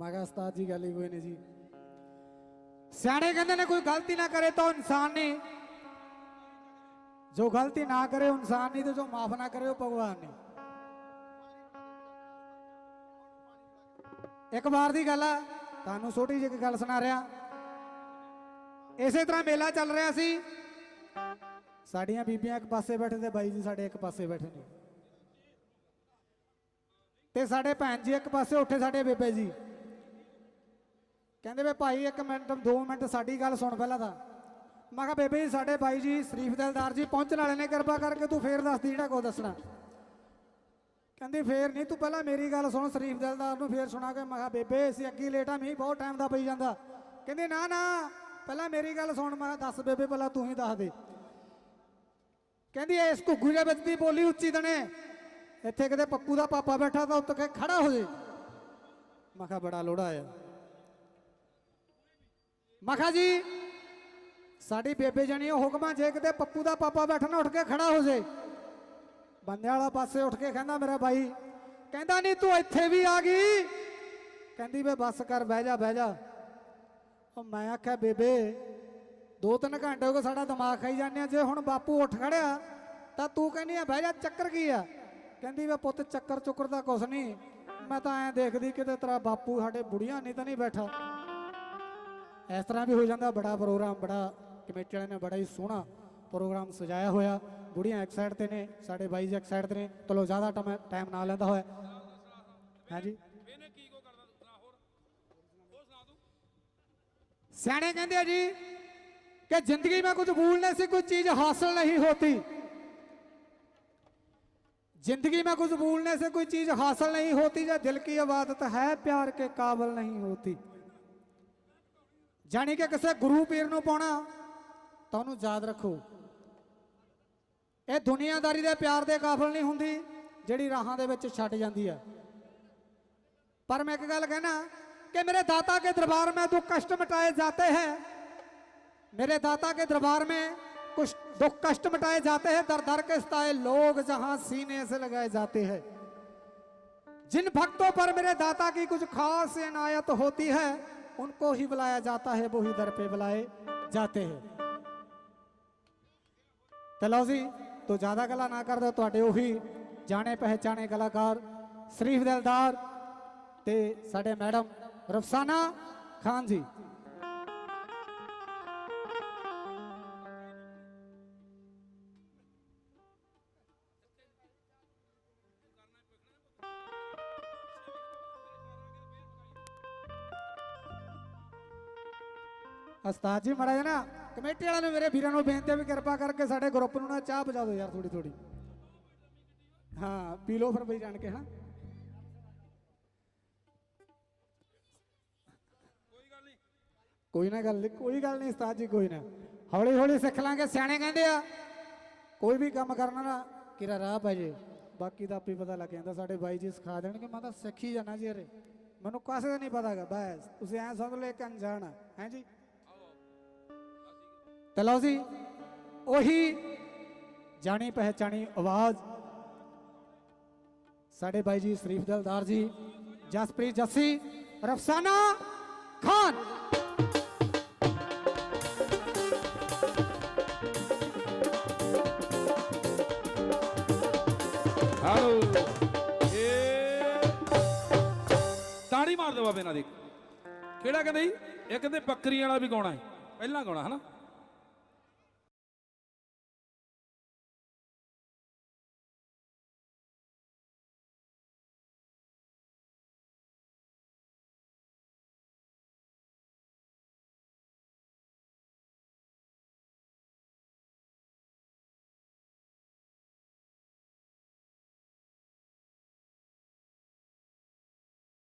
ਮੈਂ ਕਿਹਾ ਉਸਤਾਦ ਜੀ ਗੱਲ ਹੀ ਕੋਈ ਨਹੀਂ ਜੀ ਸਿਆਣੇ ਕਹਿੰਦੇ ਨੇ, ਕੋਈ ਗਲਤੀ ਨਾ ਕਰੇ ਤਾਂ ਉਹ ਇਨਸਾਨ ਨਹੀਂ। ਜੋ ਗਲਤੀ ਨਾ ਕਰੇ ਇਨਸਾਨ ਨਹੀਂ ਤੇ ਜੋ ਮਾਫ ਨਾ ਕਰੇ, ਉਹ ਭਗਵਾਨ ਨਹੀਂ। ਇੱਕ ਵਾਰ ਦੀ ਗੱਲ ਆ, ਤੁਹਾਨੂੰ ਛੋਟੀ ਜਿਹੀ ਗੱਲ ਸੁਣਾ ਰਿਹਾ। ਇਸੇ ਤਰ੍ਹਾਂ ਮੇਲਾ ਚੱਲ ਰਿਹਾ ਸੀ। ਸਾਡੀਆਂ ਬੀਬੀਆਂ ਇੱਕ ਪਾਸੇ ਬੈਠੇ ਤੇ ਬਾਈ ਜੀ ਸਾਡੇ ਇੱਕ ਪਾਸੇ ਬੈਠੇ ਨੇ। ਤੇ ਸਾਡੇ ਭੈਣ ਜੀ ਇੱਕ ਪਾਸੇ ਉੱਠੇ ਸਾਡੇ ਬੇਬੇ ਜੀ। ਕਹਿੰਦੇ ਵੇ ਭਾਈ ਇੱਕ ਮਿੰਟ, ਦੋ ਮਿੰਟ, ਸਾਡੀ ਗੱਲ ਸੁਣ ਪਹਿਲਾਂ ਤਾਂ। ਮੈਂ ਕਿਹਾ, ਬੇਬੇ ਜੀ, ਸਾਡੇ ਬਾਈ ਜੀ, ਸ਼ਰੀਫ ਦਿਲਦਾਰ ਜੀ, ਪਹੁੰਚਣ ਵਾਲੇ ਨੇ ਕਿਰਪਾ ਕਰਕੇ ਤੂੰ ਫੇਰ ਦੱਸਦੀ ਜਿਹੜਾ ਕੋ ਦੱਸਣਾ। ਕਹਿੰਦੀ, ਫੇਰ ਨਹੀਂ, ਤੂੰ ਪਹਿਲਾਂ ਮੇਰੀ ਗੱਲ ਸੁਣ, ਸ਼ਰੀਫ ਦਿਲਦਾਰ ਨੂੰ ਫੇਰ ਸੁਣਾ ਕੇ। ਮੈਂ ਕਿਹਾ, ਬੇਬੇ, ਅਸੀਂ ਅੱਗੇ ਆ, ਮੀਂਹ ਬਹੁਤ ਟਾਈਮ ਦਾ ਪਈ ਜਾਂਦਾ। ਕਹਿੰਦੀ, ਨਾ ਨਾ, ਪਹਿਲਾਂ ਮੇਰੀ ਗੱਲ ਸੁਣ, ਮੈਂ ਕਿਹਾ, ਦੱਸ ਬੇਬੇ, ਪਹਿਲਾਂ ਤੂੰ ਹੀ ਦੱਸ ਦੇ। ਕਹਿੰਦੀ, ਇਸ ਘੁੱਗੂ ਦੇ ਵਿੱਚ ਦੀ ਬੋਲੀ ਉੱਚੀ ਦਣੇ। ਇੱਥੇ ਕਿਤੇ ਪੱਪੂ ਦਾ ਪਾਪਾ ਬੈਠਾ ਤਾਂ ਉੱਤ ਕੇ ਖੜਾ ਹੋ ਜੇ। ਮੈਂ ਕਿਹਾ, ਬੜਾ ਲੋੜਾ ਆਇਆ ਮਖਾ ਜੀ, ਸਾਡੀ ਬੇਬੇ ਜਣੀ ਉਹ ਹੁਕਮਾਂ ਜੇ ਕਿਤੇ ਪੱਪੂ ਦਾ ਪਾਪਾ ਬੈਠਾ ਉੱਠ ਕੇ ਖੜਾ ਹੋ ਜੇ। ਬੰਦੇ ਵਾਲਾ ਪਾਸੇ ਉੱਠ ਕੇ ਕਹਿੰਦਾ, ਮੇਰਾ ਬਾਈ ਕਹਿੰਦਾ ਨਹੀਂ ਤੂੰ ਇੱਥੇ ਵੀ ਆ ਗਈ? ਕਹਿੰਦੀ ਵੇ ਬੱਸ ਕਰ, ਬਹਿ ਜਾ ਬਹਿ ਜਾ। ਉਹ ਮੈਂ ਆਖਿਆ, ਬੇਬੇ, ਦੋ ਤਿੰਨ ਘੰਟੇ ਹੋ ਗਏ ਸਾਡਾ ਦਿਮਾਗ ਖਾਈ ਜਾਂਦੇ ਆ, ਜੇ ਹੁਣ ਬਾਪੂ ਉੱਠ ਖੜਿਆ, ਤਾਂ ਤੂੰ ਕਹਿੰਦੀ ਆ, ਬਹਿ ਜਾ, ਚੱਕਰ ਕੀ ਆ? ਕਹਿੰਦੀ ਵੇ ਪੁੱਤ ਚੱਕਰ ਚੁੱਕਰ ਦਾ ਕੁਛ ਨਹੀਂ ਮੈਂ ਤਾਂ ਐਂ ਦੇਖਦੀ, ਕਿਤੇ ਤੇਰਾ ਬਾਪੂ ਸਾਡੇ ਬੁੜੀਆਂ ਨਹੀਂ ਤਾਂ ਨਹੀਂ ਬੈਠਾ। ਇਸ ਤਰ੍ਹਾਂ ਵੀ ਹੋ ਜਾਂਦਾ ਬੜਾ ਪ੍ਰੋਗਰਾਮ ਬੜਾ ਕਮੇਟੀ ਵਾਲਿਆਂ ਨੇ ਬੜਾ ਹੀ ਸੋਹਣਾ ਪ੍ਰੋਗਰਾਮ ਸਜਾਇਆ ਹੋਇਆ ਬੁੜੀਆਂ ਇੱਕ ਸਾਈਡ ਤੇ ਨੇ ਸਾਡੇ ਬਾਈ ਜੀ ਇੱਕ ਸਾਈਡ ਤੇ ਨੇ ਚਲੋ ਜ਼ਿਆਦਾ ਟਾਈਮ ਨਾ ਲੈਂਦਾ ਹੋਇਆ ਹਾਂਜੀ ਇਹਨੇ ਕੀ ਕੋ ਕਰਦਾ ਸੁਣਾ ਹੋਰ ਉਹ ਸੁਣਾ ਤੂੰ सियाने कहते हैं जी कि जिंदगी में कुछ भूलने से कोई चीज हासिल नहीं होती जिंदगी में कुछ भूलने से कोई चीज हासिल नहीं होती जो दिल की इबादत है प्यार के काबिल नहीं होती ਜਾਣੀ ਕਿ ਕਿਸੇ ਗੁਰੂ ਪੀਰ ਨੂੰ ਪਾਉਣਾ ਤਾਂ ਉਹਨੂੰ ਯਾਦ ਰੱਖੋ ਇਹ ਦੁਨੀਆਦਾਰੀ ਦੇ ਪਿਆਰ ਦੇ ਕਾਬਿਲ ਨਹੀਂ ਹੁੰਦੀ ਜਿਹੜੀ ਰਾਹਾਂ ਦੇ ਵਿੱਚ ਛੱਡ ਜਾਂਦੀ ਆ पर मैं एक गल कहना कि मेरे दाता के दरबार में दुख कष्ट मिटाए जाते हैं मेरे दाता के दरबार में कुछ दुख कष्ट मिटाए जाते हैं दर दर के सताए लोग जहां सीने से लगाए जाते हैं जिन भक्तों पर मेरे दाता की कुछ खास इनायत होती है उनको ही बुलाया जाता है वो ही दर पे बुलाए जाते हैं ਤੇ ਲਓ ਜੀ ਤੋ ਜ਼ਿਆਦਾ ਗੱਲਾਂ ਨਾ ਕਰਦੇ ਤੁਹਾਡੇ ਉਹੀ ਜਾਣੇ ਪਹਿਚਾਣੇ ਕਲਾਕਾਰ ਸ਼ਰੀਫ ਦਿਲਦਾਰ ਤੇ ਸਾਡੇ ਮੈਡਮ ਰਫਸਾਨਾ ਖਾਨ ਜੀ ਉਸਤਾਦ ਜੀ ਮੜਾ ਨਾ, ਕਮੇਟੀ ਵਾਲਿਆਂ ਨੂੰ ਮੇਰੇ ਵੀਰਾਂ ਨੂੰ ਬੇਨਤੀ ਹੈ ਵੀ ਕਿਰਪਾ ਕਰਕੇ ਸਾਡੇ ਗਰੁੱਪ ਨੂੰ ਨਾ ਚਾਹ ਪਜਾ ਦਿਓ ਯਾਰ ਥੋੜੀ ਥੋੜੀ ਹਾਂ, ਪੀ ਲਓ ਫਿਰ ਬਈ ਜਾਣ ਕੇ ਹਾਂ ਕੋਈ ਨਾ ਗੱਲ ਨਹੀਂ ਕੋਈ ਗੱਲ ਨਹੀਂ ਉਸਤਾਦ ਜੀ, ਕੋਈ ਨਾ। ਹੌਲੀ ਹੌਲੀ ਸਿੱਖ ਲਾਂਗੇ, ਸਿਆਣੇ ਕਹਿੰਦੇ ਆ, ਕੋਈ ਵੀ ਕੰਮ ਕਰਨਾ ਨਾ ਕਿਰਾ ਰਾਹ ਪੈ ਜੇ। ਬਾਕੀ ਦਾ ਆਪੇ ਪਤਾ ਲੱਗ ਜਾਂਦਾ, ਸਾਡੇ ਬਾਈ ਜੀ ਸਿਖਾ ਦੇਣਗੇ, ਮੈਂ ਤਾਂ ਸਿੱਖ ਹੀ ਜਾਣਾ ਜੀ ਅਰੇ ਮੈਨੂੰ ਕਾਸੇ ਦਾ ਨਹੀਂ ਪਤਾਗਾ ਬਸ, ਤੁਸੀਂ ਐਂ ਸਮਝ ਲਓ, ਇੱਕ ਅਣਜਾਣ ਆ, ਹੈ ਜੀ? ਤੇ ਲਓ ਜੀ ਉਹੀ ਜਾਣੀ ਪਹਿਚਾਣੀ ਆਵਾਜ਼ ਸਾਡੇ ਬਾਈ ਜੀ ਸ਼ਰੀਫ ਦਲਦਾਰ ਜੀ, ਜਸਪ੍ਰੀਤ ਜੱਸੀ, ਰਫਸਾਨਾ ਖਾਨ। ਹੈਲੋ। ਇਹ ਤਾੜੀ ਮਾਰ ਦੇ ਬਾਬੇ ਨਾਲ ਦੇ ਕਿਹੜਾ ਕਹਿੰਦੇ ਜੀ? ਇਹ ਕਹਿੰਦੇ ਬੱਕਰੀ ਵਾਲਾ ਵੀ ਗਾਉਣਾ ਹੈ। ਪਹਿਲਾਂ ਗਾਉਣਾ, ਹਨਾ?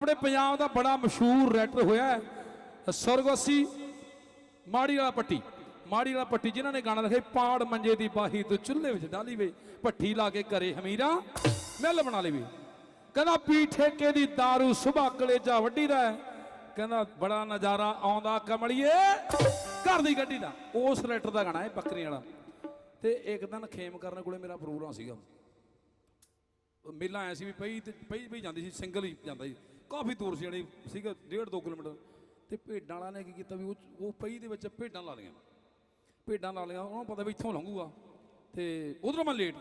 ਆਪਣੇ ਪੰਜਾਬ ਦਾ ਬੜਾ ਮਸ਼ਹੂਰ ਰੈਟਰ ਹੋਇਆ ਹੈ ਸੁਰਗਵਾਸੀ ਮਾੜੀ ਵਾਲਾ ਪੱਟੀ, ਮਾੜੀ ਵਾਲਾ ਪੱਟੀ, ਜਿਨ੍ਹਾਂ ਨੇ ਗਾਣਾ ਲਿਖਿਆ ਪਾੜ ਮੰਜੇ ਦੀ ਬਾਹੀ ਤੋਂ ਚੁੱਲ੍ਹੇ ਵਿੱਚ ਡਾਲੀ ਵੇ, ਪੱਠੀ ਲਾ ਕੇ ਘਰੇ ਹਮੀਰਾ, ਮਿੱਲ ਬਣਾ ਲਵੇ ਕਹਿੰਦਾ ਪੀ ਠੇਕੇ ਦੀ दारू ਸੁਭਾ ਕਲੇਜਾ ਵੱਡੀ ਦਾ ਕਹਿੰਦਾ, ਬੜਾ ਨਜ਼ਾਰਾ ਆਉਂਦਾ ਕਮਲੀਏ, ਘਰ ਦੀ ਗੱਡੀ ਦਾ। ਉਸ ਰੈਟਰ ਦਾ ਗਾਣਾ ਹੈ ਬੱਕਰੀ ਵਾਲਾ। ਤੇ ਇੱਕ ਦਿਨ ਖੇਮ ਕਰਨ ਕੋਲੇ ਮੇਰਾ ਪ੍ਰੋਗਰਾਮ ਸੀਗਾ। ਮੇਲਾ ਆਇਆ ਸੀ ਵੀ ਪਈ ਤੇ ਪਈ ਪਈ ਜਾਂਦੀ ਸੀ ਸਿੰਗਲ ਹੀ ਜਾਂਦਾ ਸੀ। ਕਾਫੀ ਦੂਰ ਸੀ ਜਿਹੜੀ ਸੀਗਾ 1.5 2 ਕਿਲੋਮੀਟਰ। ਤੇ ਭੇਡਾਂ ਵਾਲਾ ਨੇ ਕੀ ਕੀਤਾ ਵੀ ਉਹ ਉਹ ਪਈ ਦੇ ਵਿੱਚ ਭੇਡਾਂ ਲਾ ਲਈਆਂ। ਭੇਡਾਂ ਲਾ ਲਈਆਂ, ਉਹਨਾਂ ਨੂੰ ਪਤਾ ਵੀ ਇੱਥੋਂ ਲੰਘੂਗਾ। ਤੇ ਉਧਰੋਂ ਮੈਂ ਲੇਟ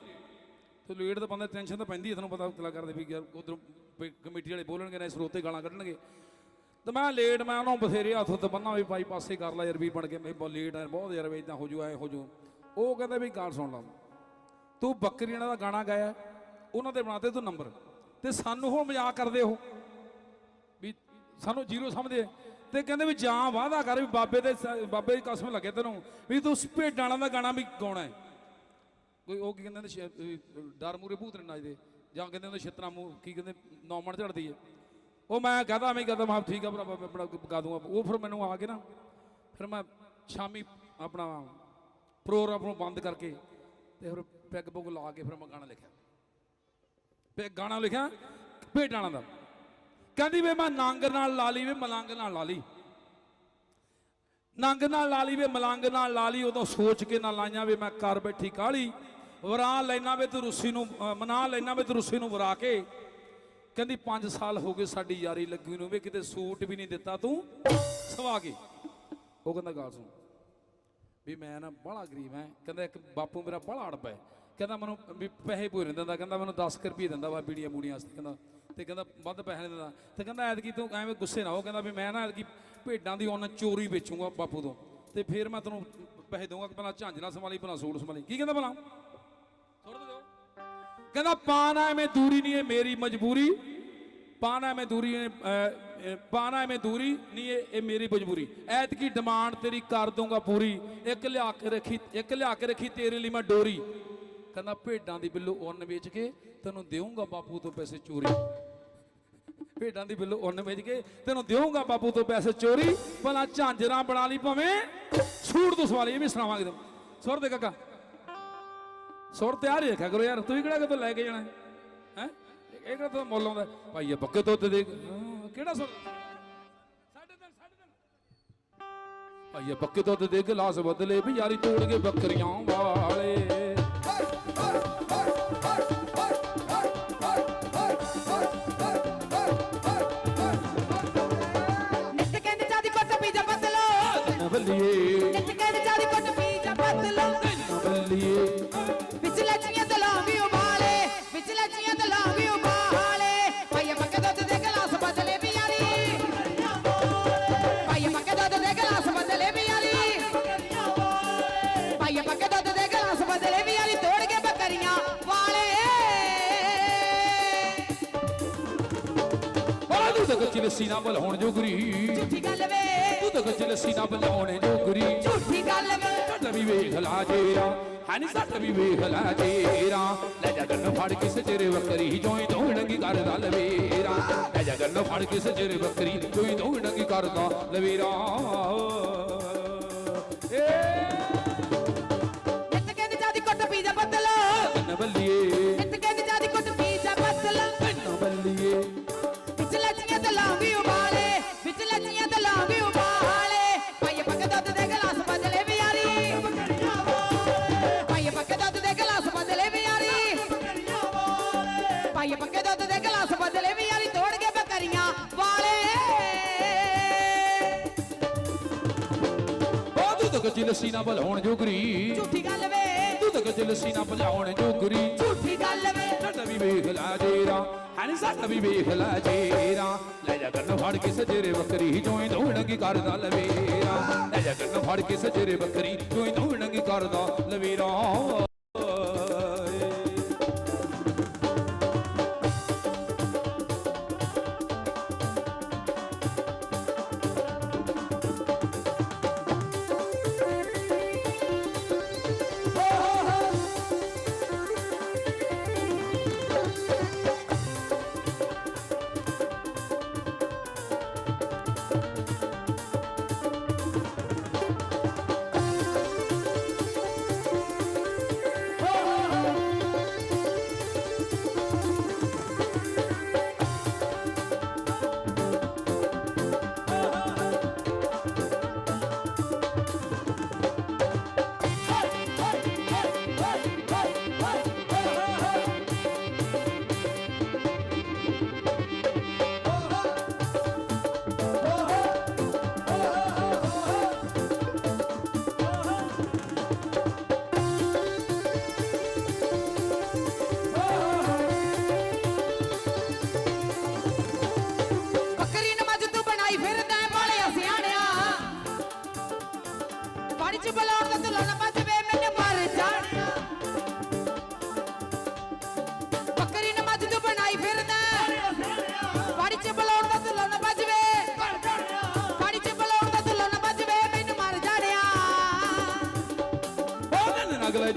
ਤੇ ਲੇਟ ਤਾਂ ਬੰਦਾ ਟੈਨਸ਼ਨ ਤਾਂ ਪੈਂਦੀ ਹੈ ਤੁਹਾਨੂੰ ਪਤਾ ਕਲਾਕਾਰ ਦੇ ਵੀ ਯਾਰ ਉਧਰੋਂ ਕਮੇਟੀ ਵਾਲੇ ਬੋਲਣਗੇ, ਨਾ ਸਰੋਤੇ ਗਾਲਾਂ ਕੱਢਣਗੇ। ਤੇ ਮੈਂ ਲੇਟ ਮੈਂ ਉਹਨੂੰ ਬਥੇਰੇ ਹੱਥ ਉੱਤੇ ਬੰਨਾ ਵੀ ਭਾਈ ਪਾਸੇ ਕਰ ਲੈ ਯਾਰ ਵੀ ਬਣ ਕੇ। ਮੈਂ ਬਹੁਤ ਲੇਟ ਆ, ਬਹੁਤ ਯਾਰ ਵੀ ਇਦਾਂ ਹੋ ਜੂ, ਐ ਹੋ ਜੂ। ਉਹ ਕਹਿੰਦਾ ਵੀ ਗੱਲ ਸੁਣ ਲਾ। ਤੂੰ ਬੱਕਰੀਆਂ ਦਾ ਗਾਣਾ ਗਾਇਆ, ਉਹਨਾਂ ਦੇ ਬਣਾਤੇ ਤੂੰ ਨੰਬਰ ਤੇ ਸਾਨੂੰ ਉਹ ਮਜ਼ਾਕ ਕਰਦੇ ਉਹ। ਸਾਨੂੰ ਜ਼ੀਰੋ ਸਮਝਦੇ ਆ। ਤੇ ਕਹਿੰਦੇ ਵੀ ਜਾਂ ਵਾਅਦਾ ਕਰ ਵੀ ਬਾਬੇ ਦੇ ਬਾਬੇ ਦੀ ਕਸਮ ਲੱਗੇ ਤੈਨੂੰ ਵੀ ਤੂੰ ਭੇਡਾਂ ਵਾਲਾ ਦਾ ਗਾਣਾ ਵੀ ਗਾਉਣਾ ਹੈ। ਕੋਈ ਉਹ ਕੀ ਕਹਿੰਦੇ ਨੇ ਡਰ ਮੂਰੇ ਭੂਤ ਨੇ ਨੱਚਦੇ ਜਾਂ ਕਹਿੰਦੇ ਹੁੰਦੇ ਛਿੱਤਰਾ ਮੂੰਹ, ਕੀ ਕਹਿੰਦੇ, ਨੌਮਣ ਝੜਦੀ ਹੈ। ਉਹ ਮੈਂ ਕਹਦਾ ਮੈਂ ਕਹਦਾ, ਮੈਂ ਕਿਹਾ ਠੀਕ ਆ ਭਰਾ, ਮੈਂ ਆਪਣਾ ਗਾ ਦੂੰਗਾ। ਉਹ ਫਿਰ ਮੈਨੂੰ ਆ ਕੇ ਨਾ, ਫਿਰ ਮੈਂ ਸ਼ਾਮੀ ਆਪਣਾ ਪ੍ਰੋਗਰਾਮ ਨੂੰ ਬੰਦ ਕਰਕੇ ਤੇ ਫਿਰ ਪੈਗ ਪੁਗ ਲਾ ਕੇ ਫਿਰ ਮੈਂ ਗਾਣਾ ਲਿਖਿਆ। ਤੇ ਗਾਣਾ ਲਿਖਿਆ ਭੇਡਾਂ ਦਾ। ਕਹਿੰਦੀ ਵੇ ਮੈਂ ਨੰਗ ਨਾਲ ਲਾ ਲਈ ਵੇ, ਮਲੰਗ ਨਾਲ ਲਾ ਲਈ। ਨੰਗ ਨਾਲ ਲਾ ਲਈ ਵੇ, ਮਲੰਗ ਨਾਲ ਲਾ ਲਈ, ਉਦੋਂ ਸੋਚ ਕੇ ਨਾ ਲਾਈਆਂ ਵੇ, ਮੈਂ ਕਰ ਬੈਠੀ ਕਾਲੀ ਵਰਾ ਲੈਣਾ ਵੇ ਤੂੰ ਰੁੱਸੀ ਨੂੰ ਮਨਾ ਲੈਣਾ ਵੇ ਤੂੰ ਰੁੱਸੀ ਨੂੰ ਵਰਾ ਕੇ। ਕਹਿੰਦੀ 5 ਸਾਲ ਹੋ ਗਏ ਸਾਡੀ ਯਾਰੀ ਲੱਗੀ ਨੂੰ, ਵੇ ਕਿਤੇ ਸੂਟ ਵੀ ਨਹੀਂ ਦਿੱਤਾ ਤੂੰ, ਸਵਾ ਕੇ। ਉਹ ਕਹਿੰਦਾ ਗੱਲ ਸੁਣ। ਵੀ ਮੈਂ ਨਾ ਬੜਾ ਗਰੀਬ ਐ। ਕਹਿੰਦਾ ਇੱਕ ਬਾਪੂ ਮੇਰਾ ਬੜਾ ਅੜਬ ਹੈ ਕਹਿੰਦਾ ਮੈਨੂੰ ਵੀ ਪੈਸੇ ਪੂਰੇ ਦਿੰਦਾ, ਕਹਿੰਦਾ ਮੈਨੂੰ 10 ਕੁ ਰੁਪਏ ਦਿੰਦਾ ਵਾ ਬੀੜੀਆਂ ਬੂੜੀਆਂ ਵਾਸਤੇ। ਕਹਿੰਦਾ ਤੇ ਕਹਿੰਦਾ ਵੱਧ ਪੈਸੇ ਨਹੀਂ ਦਿੰਦਾ। ਤੇ ਕਹਿੰਦਾ ਐਤਕੀ ਤੂੰ ਐਵੇਂ ਗੁੱਸੇ ਨਾ ਹੋ। ਕਹਿੰਦਾ ਵੀ ਮੈਂ ਨਾ ਐਤਕੀ ਭੇਡਾਂ ਦੀ ਉਹਨਾਂ ਚੋਰੀ ਵੇਚੂਗਾ ਬਾਪੂ ਤੋਂ। ਤੇ ਫਿਰ ਮੈਂ ਤੈਨੂੰ ਪੈਸੇ ਦਊਂਗਾ ਕਿ ਪਹਿਲਾਂ ਝਾਂਜਣਾ ਸੰਭਾਲੀ ਪਹਿਲਾਂ ਸੂਟ ਸੰਭਾਲੀ। ਕੀ ਕਹਿੰਦਾ ਭਲਾ? ਸੁਣ ਦਿਓ। ਕਹਿੰਦਾ ਪਾਣਾ ਐਵੇਂ ਦੂਰੀ ਨਹੀਂ ਇਹ ਮੇਰੀ ਮਜਬੂਰੀ। ਪਾਣਾ ਐਵੇਂ ਦੂਰੀ ਇਹ, ਅਹ, ਪਾਣਾ ਐਵੇਂ ਦੂਰੀ ਨਹੀਂ ਇਹ ਇਹ ਮੇਰੀ ਮਜਬੂਰੀ। ਐਤਕੀ ਡਿਮਾਂਡ ਤੇਰੀ ਕਰ ਦੂੰਗਾ ਪੂਰੀ। ਇੱਕ ਲਿਆ ਕੇ ਰੱਖੀ ਇੱਕ ਲਿਆ ਕੇ ਰੱਖੀ ਤੇਰੇ ਲਈ ਮੈਂ ਡੋਰੀ। ਕਹਿੰਦਾ ਭੇਡਾਂ ਦੀ ਬਿੱਲੋ ਉਨ ਵੇਚ ਕੇ ਤੈਨੂੰ ਦੇਵਾਂਗਾ ਬਾਪੂ ਤੋਂ ਪੈਸੇ ਚੋਰੀ। ਭੇਡਾਂ ਦੀ ਬਿੱਲੋ ਉਨ ਵੇਚ ਕੇ ਤੈਨੂੰ ਦੇਵਾਂਗਾ ਬਾਪੂ ਤੋਂ ਪੈਸੇ ਚੋਰੀ। ਭਲਾ ਝਾਂਜਰਾਂ ਬਣਾ ਲਈ ਭਾਵੇਂ। ਸੂਟ ਤੋਂ ਸਵਾਲੀ, ਇਹ ਵੀ ਸੁਣਾਵਾਂਗੇ ਤੈਨੂੰ ਸੁਰ ਦੇ ਕਾਕਾ। ਸੁਰ ਤਿਆਰ ਹੀ ਰੱਖਿਆ ਕਰੋ ਯਾਰ, ਤੂੰ ਕਿਹੜਾ ਕਿਤੋਂ ਲੈ ਕੇ ਜਾਣਾ ਹੈ? ਇਹ ਕਿਹੜਾ ਤੂੰ ਮੁੱਲ ਆਉਂਦਾ ਭਾਈ, ਇਹ ਪੱਕੇ ਦੁੱਧ ਦੇ ਕਿਹੜਾ ਸੁਰ? ਸਾਢੇ ਤਿੰਨ ਸਾਢੇ ਤਿੰਨ ਭਾਈ, ਇਹ ਪੱਕੇ ਦੁੱਧ ਦੇ ਗਲਾਸ ਬਦਲੇ ਵੀ ਯਾਰੀ ਤੋੜ ਕੇ ਬੱਕਰੀਆਂ ਵਾਲੇ। ਨਾ ਲੱਸੀ ਨਾ ਬਲਾਉਣ ਜੋਗਰੀ। ਝੂਠੀ ਗੱਲ ਵੇ। ਤੂੰ ਤਾਂ ਕੱਚੀ ਲੱਸੀ ਨਾ ਬਲਾਉਣ ਜੋਗਰੀ। ਝੂਠੀ ਗੱਲ ਵੇ। ਸਾਡਾ ਵੀ ਵੇਖ ਲਾ ਜੇਰਾ ਹਾਨੀ ਸਾਡਾ ਵੀ ਵੇਖ ਲਾ ਜੇਰਾ। ਲੈ ਜਾ ਗੰਨ ਫੜ ਕੇ ਸਜਰੇ ਬੱਕਰੀ ਜੋਈ ਦੋੜਨਗੀ ਕਰਦਾ ਲਵੇਰਾ। ਲੈ ਜਾ ਗੰਨ ਫੜ ਕੇ ਸਜਰੇ ਬੱਕਰੀ ਜੋਈ ਦੋੜਨਗੀ ਕਰਦਾ ਲਵੇਰਾ। ਏ ਨਾ ਬਲਾਉਣ ਜੋਗਰੀ। ਝੂਠੀ ਗੱਲ ਵੇ। ਤੂੰ ਤਾਂ ਕੱਚੀ ਲੱਸੀ ਨਾ ਬਲਾਉਣ ਜੋਗਰੀ। ਝੂਠੀ ਗੱਲ ਵੇ। ਸਾਡਾ ਵੀ ਵੇਖ ਲਾ ਜੇਰਾ। ਹਾਨੀ ਸਾਡਾ ਵੀ ਵੇਖ ਲਾ ਜੇਰਾ। ਲੈ ਜਾ ਕੰਨ ਫੜ ਕੇ ਸਜਰੇ ਬੱਕਰੀ ਜੋਈ ਦੋੜਨਗੀ ਕਰਦਾ ਲਵੇਰਾ। ਲੈ ਜਾ ਕੰਨ ਫੜ ਕੇ ਸਜਰੇ ਬੱਕਰੀ ਜੋਈ ਦੋੜਨਗੀ ਕਰਦਾ ਲਵੇਰਾ।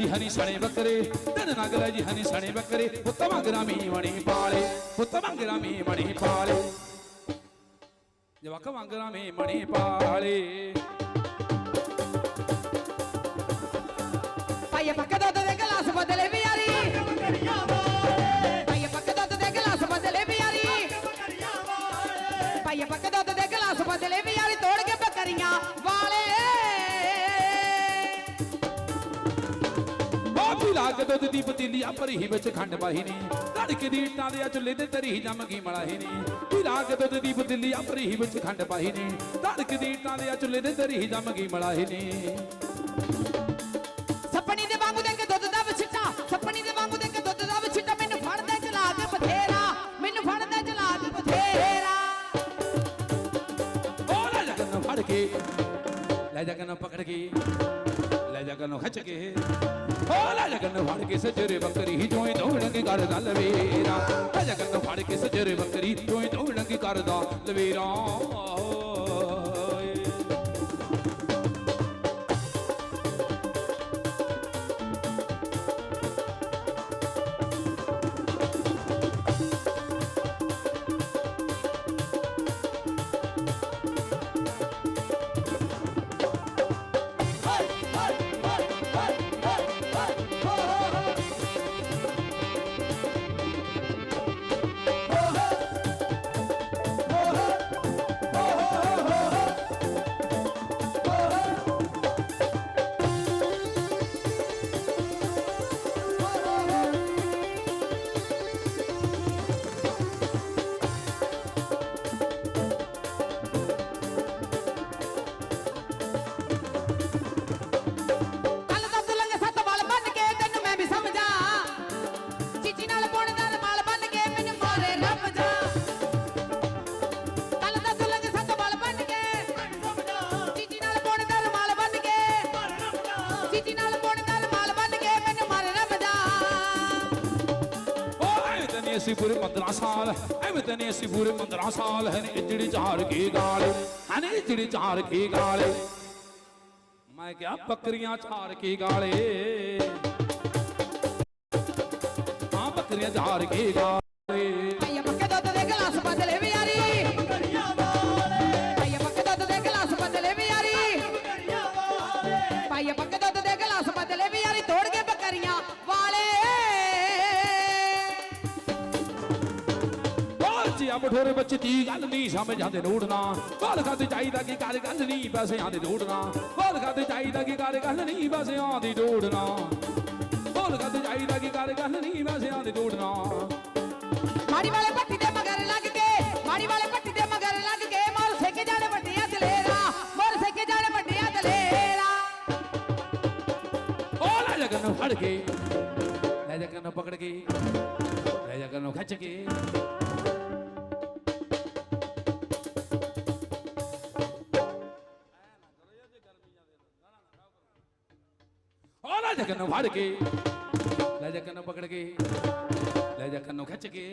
ਜੀ ਹਨੀ ਸਣੇ ਬੱਕਰੇ ਦਿਨ ਨਗਲੇ ਜੀ ਹਨੀ ਸਣੇ ਬੱਕਰੇ, ਪੁੱਤ ਮੰਗਰਾ ਮੀ ਮਣੀ ਪਾਲੇ, ਪੁੱਤ ਮੰਗਰਾ ਮੀ ਮਣੀ ਪਾਲੇ। ਜਵਾਕ ਮੰਗਰਾ ਮੀ ਮਣੀ ਪਾਲੇ। ਭਾਈ ਪੱਕੇ ਦੁੱਧ ਦੁੱਧ ਦੀ ਪਤੀਲੀ ਆ ਭਰੀ ਵਿੱਚ ਖੰਡ ਪਾਈ ਨੀ ਧੜਕੇ ਦੀ ਇੱਟਾਂ ਦੇ ਆ ਚੁੱਲ੍ਹੇ ਤੇ ਤਰੀ ਜੰਮ ਗਈ ਮਲਾਹੀ ਨੀ। ਵੀ ਲਾਗ ਦੁੱਧ ਦੀ ਪਤੀਲੀ ਆ ਭਰੀ ਵਿੱਚ ਖੰਡ ਪਾਈ ਨੀ ਧੜਕੇ ਦੀ ਇੱਟਾਂ ਦੇ ਆ ਚੁੱਲ੍ਹੇ ਤੇ ਤਰੀ ਜੰਮ ਗਈ ਮਲਾਹੀ ਨੀ। ਸੱਪਣੀ ਦੇ ਵਾਂਗੂ ਦੇ ਕੇ ਦੁੱਧ ਦਾ ਵਛਿੱਟਾ ਸੱਪਣੀ ਦੇ ਵਾਂਗੂ ਦੇ ਕੇ ਦੁੱਧ ਦਾ ਵਛਿੱਟਾ ਮੈਨੂੰ ਫੜਦਾ ਚਲਾ ਕੇ ਬਥੇਰਾ ਮੈਨੂੰ ਫੜਦਾ ਚਲਾ ਕੇ ਬਥੇਰਾ। ਲੈ ਜਾ ਕੰਨ ਫੜ ਕੇ ਲੈ ਜਾ ਕੰਨ ਪਕੜ ਕੇ ਲੈ ਖਿੱਚ ਕੇ। ਕੰਨ ਫੜ ਕੇ ਸਜਰੇ ਬੱਕਰੀ, ਜੋਈ ਦੌੜਾਂਗੇ ਕਰਦਾ ਲਵੇਰਾ। ਲੈ ਜਾ ਕੰਨ ਫੜ ਕੇ ਸਜਰੇ ਬੱਕਰੀ, ਜੋਈ ਦੌੜਾਂਗੇ ਕਰਦਾ ਲਵੇਰਾ। ਓਏ ਤਨੇ ਅਸੀਂ ਪੂਰੇ 15 ਸਾਲ, ਐਵੇਂ ਤਨੇ ਅਸੀਂ ਪੂਰੇ 15 ਸਾਲ, ਹਨ ਇਜੜੀ ਚਾਰ ਕੀ ਗਾਲ ਮੈਂ ਕਿਹਾ ਬੱਕਰੀਆਂ ਝਾਰ ਕੇ ਗਾਲੇ। ਹਾਂ, ਬੱਕਰੀਆਂ ਝਾਰ ਕੇ ਗਾਲੇ। ਆਇਆ ਪੱਕੇ ਦੁੱਧ ਦੇ ਗਲਾਸ ਬਦਲੇ ਵੀ ਆ ਬਠੋਰੇ ਬੱਚੇ ਦੀ ਗੱਲ ਨਹੀਂ? ਸਮਝ ਆਉਂਦੇ ਨੋੜਨਾ ਬਾਲ ਖਾਤੇ ਚਾਹੀਦਾ ਕੀ ਕਰ ਗੱਲ ਨਹੀਂ? ਪੈਸੇ ਆਂਦੇ ਢੋੜਨਾ ਬਾਲ ਖਾਤੇ ਚਾਹੀਦਾ ਕੀ ਕਰ ਗੱਲ ਨਹੀਂ? ਪੈਸੇ ਆਂਦੀ ਢੋੜਨਾ ਬਾਲ ਖਾਤੇ ਚਾਹੀਦਾ ਕੀ ਕਰ ਗੱਲ ਨਹੀਂ? ਪੈਸੇ ਆਂਦੇ ਢੋੜਨਾ ਮਾੜੀ ਵਾਲੇ ਪੱਟੀ ਦੇ ਮਗਰ ਲੱਗ ਕੇ ਮਾੜੀ ਵਾਲੇ ਪੱਟੀ ਦੇ ਮਗਰ ਲੱਗ ਕੇ ਮੋਰ ਸਿੱਕ ਜਾਣੇ ਵੱਡੀਆਂ ਦਲੇਰਾ ਮੋਰ ਸਿੱਕ ਜਾਣੇ ਵੱਡੀਆਂ ਦਲੇਰਾ। ਉਹ ਲੈ ਜਾ ਕੰਨੋਂ ਫੜ ਕੇ ਲੈ ਜਾ ਕੰਨੋਂ ਪਕੜ ਕੇ ਲੈ ਜਾ ਕੰਨੋਂ ਖਿੱਚ ਕੇ। ਲੈ ਜਾ ਕੰਨੋਂ ਫੜ ਕੇ ਲੈ ਜਾ ਕੰਨੋਂ ਪਕੜ ਕੇ ਲੈ ਜਾ ਕੰਨੋਂ ਖਿੱਚ ਕੇ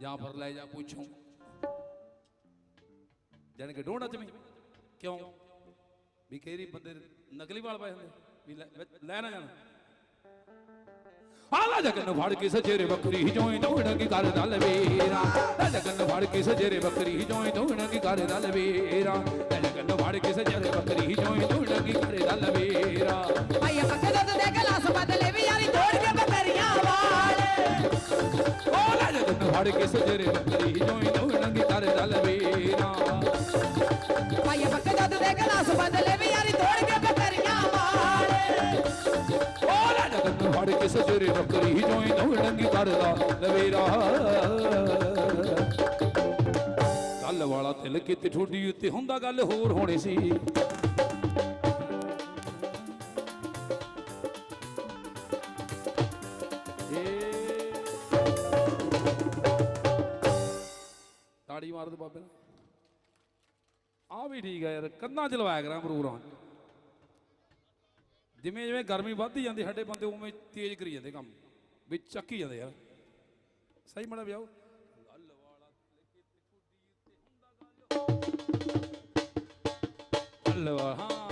ਜਾਂ ਫਿਰ ਲੈ ਜਾ ਪੁੱਛੋਂ ਜਾਨ ਕੇ ਡੋਣਾ ਚ ਕਿਉਂ ਵੀ ਕਈ ਬੰਦੇ ਨਕਲੀ ਵਾਲ ਪਏ ਹੁੰਦੇ ਵੀ ਲੈ- ਨਾ ਜਾਣ ਆਲਾ ਜਗਨ ਫੜ ਕੇ ਸਜੇਰੇ ਬੱਕਰੀ ਜੋਈ ਦੌੜਨ ਕੀ ਕਰਦਾ ਲਵੇਰਾ ਲੈ ਜਗਨ ਫੜ ਕੇ ਸਜੇਰੇ ਬੱਕਰੀ ਜੋਈ ਦੌੜਨ ਕੀ ਕਰਦਾ ਲਵੇਰਾ ਲੈ ਜਗਨ ਫੜ ਕੇ ਸਜੇਰੇ ਬੱਕਰੀ ਜੋਈ ਦੌੜਨ ਕੀ ਕਰਦਾ ਲਵੇਰਾ। ਆਇਆ ਦੁੱਧ ਦੇ ਗਲਾਸ ਬਦਲੇ ਵੀ ਯਾਰੀ ਤੋੜ ਕੇ ਬੱਕਰੀਆਂ ਵਾਲੇ। ਉਹ ਲੈ ਜਗਨ ਫੜ ਕੇ ਸਜੇਰੇ ਬੱਕਰੀ ਜੋਈ ਦੌੜਨ ਕੀ ਕਰਦਾ ਲਵੇਰਾ। ਆਇਆ ਦੁੱਧ ਦੇ ਗਲਾਸ ਬਦਲੇ ਵੀ ਯਾਰੀ ਤੋੜ ਕੇ ਬੱਕਰੀਆਂ ਵਾਲੇ। ਉਹ ਲੈ ਜਗਨ ਫੜ ਕੇ ਸਜੇਰੇ ਬੱਕਰੀ ਜੋਈ ਦੌੜਨ ਕੀ ਕਰਦਾ ਲਵੇਰਾ। ਗੱਲ ਕਿਤੇ ਠੋਡੀ ਉੱਤੇ ਹੁੰਦਾ ਗੱਲ ਹੋਰ ਹੋਣੀ ਸੀ। ਤਾੜੀ ਮਾਰ ਦੇ ਬਾਬੇ ਨਾਲ ਆ ਵੀ ਠੀਕ ਹੈ ਯਾਰ, ਕੰਨਾਂ ਚ ਲਵਾਇਆ ਕਰਾਂ ਪ੍ਰੋਗਰਾਮ ਜਿਵੇਂ ਜਿਵੇਂ ਗਰਮੀ ਵੱਧਦੀ ਜਾਂਦੀ, ਸਾਡੇ ਬੰਦੇ ਉਵੇਂ ਤੇਜ਼ ਕਰੀ ਜਾਂਦੇ ਕੰਮ, ਵਿੱਚ ਚੱਕੀ ਜਾਂਦੇ ਯਾਰ। ਸਹੀ ਮੜਾ ਵਿਆਹ ਗੱਲ ਵਾਲਾ